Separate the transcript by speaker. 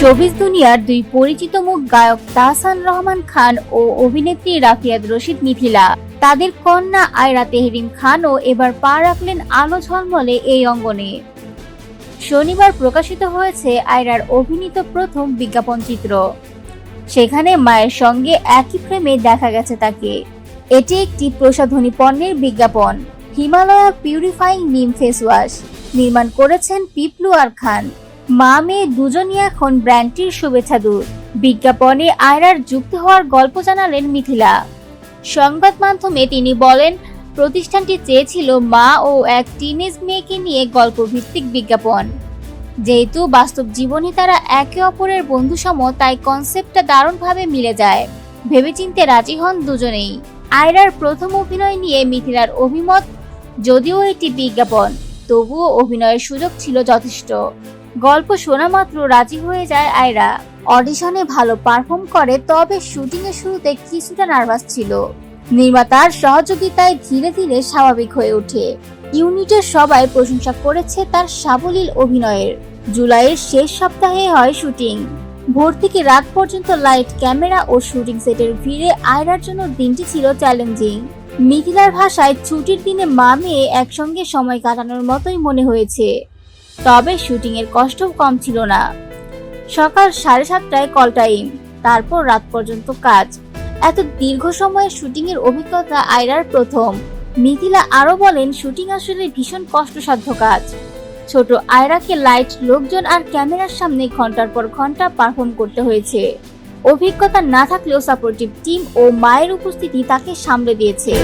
Speaker 1: Showbiz দুনিয়ার দুই পরিচিত মুখ গায়ক তাহসান রহমান খান ও অভিনেত্রী রাফিয়াদ রশিদ মিথিলা। তাদের কন্যা আয়রা তেহরিম খানও এবার পা রাখলেন আলো ঝলমলে এই অঙ্গনে। শনিবার প্রকাশিত হয়েছে আয়রার অভিনীত প্রথম বিজ্ঞাপন চিত্র। সেখানে মায়ের সঙ্গে একই ফ্রেমে দেখা গেছে তাকে। এটি একটি প্রসাধনী পণ্যের বিজ্ঞাপন। Himalaya purifying neem face wash নির্মাণ করেছেন পিপলু আর খান। মা মেয়ে দুজনই এখন ব্র্যান্ডটির শুভেচ্ছা দূত বিজ্ঞাপনে আয়রার যুক্ত হওয়ার গল্প জানালেন মিথিলা। সংবাদ মাধ্যমে তিনি বলেন, প্রতিষ্ঠানটি চেয়েছিল মা ও এক টিনেজ মেয়েকে নিয়ে গল্পভিত্তিক বিজ্ঞাপন। যেহেতু বাস্তব জীবনে তারা একে অপরের বন্ধুসম, তাই কনসেপ্টটা দারুণভাবে মিলে যায়। ভেবেচিন্তে রাজি হন দুজনেই। আয়রার প্রথম অভিনয় নিয়ে মিথিলার অভিমত, যদিও এটি বিজ্ঞাপন, তবুও অভিনয়ের সুযোগ ছিল যথেষ্ট। গল্প শোনা মাত্র রাজি হয়ে যায় আয়রা। অডিশনে ভালো পারফর্ম করে, তবে শুটিং এর শুরুতে কিছুটা নার্ভাস ছিল। নির্মাতার সহযোগিতায় ধীরে ধীরে স্বাভাবিক হয়ে ওঠে। ইউনিটের সবাই প্রশংসা করেছে তার সাবলীল অভিনয়ের। জুলাইয়ের শেষ সপ্তাহে হয় শুটিং ভোর থেকে রাত পর্যন্ত লাইট ক্যামেরা ও শুটিং সেটের ভিড়ে আয়রার জন্য দিনটি ছিল চ্যালেঞ্জিং মিথিলার ভাষায় ছুটির দিনে মা মেয়ে একসঙ্গে সময় কাটানোর মতোই মনে হয়েছে। তবে শুটিং এর কষ্টও কম ছিল না। সকাল সাড়ে সাতটায় কল টাইম তারপর রাত পর্যন্ত কাজ। এত দীর্ঘ সময়ের শুটিং এর অভিজ্ঞতা আয়রার প্রথম। মিথিলা আরও বলেন, শুটিং আসলে ভীষণ কষ্টসাধ্য কাজ। ছোট আয়রাকে লাইট লোকজন আর ক্যামেরার সামনে ঘণ্টার পর ঘণ্টা পারফর্ম করতে হয়েছে। অভিজ্ঞতা না থাকলেও সাপোর্টিভ টিম ও মায়ের উপস্থিতি তাকে সামলে দিয়েছে।